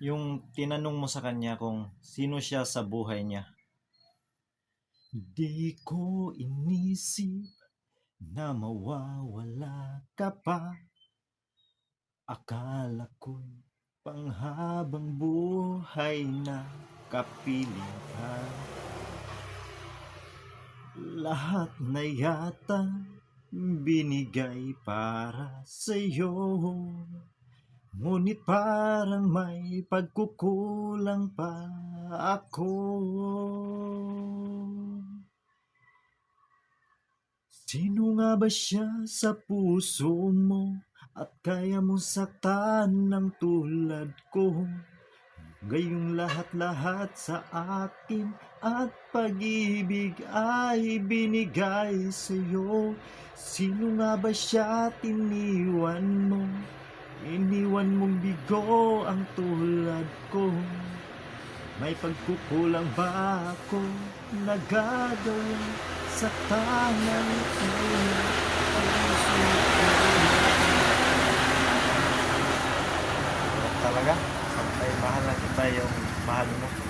yung tinanong mo sa kanya kung sino siya sa buhay niya. Di ko inisip na mawawala ka pa. Akala ko'y panghabang buhay na kapiling ka. Lahat na yata binigay para sa'yo. Ngunit parang may pagkukulang pa ako. Sino nga ba siya sa puso mo at kaya mo saktan ng tulad ko? Gayong lahat-lahat sa akin at pag-ibig ay binigay sa'yo. Sino nga ba siya tiniwan mo? Iniwan mong bigo ang tulad ko. May pagkukulang ba ako nagagawa sa puso ko? Talaga? Sampay mahal na kita yung mahal mo.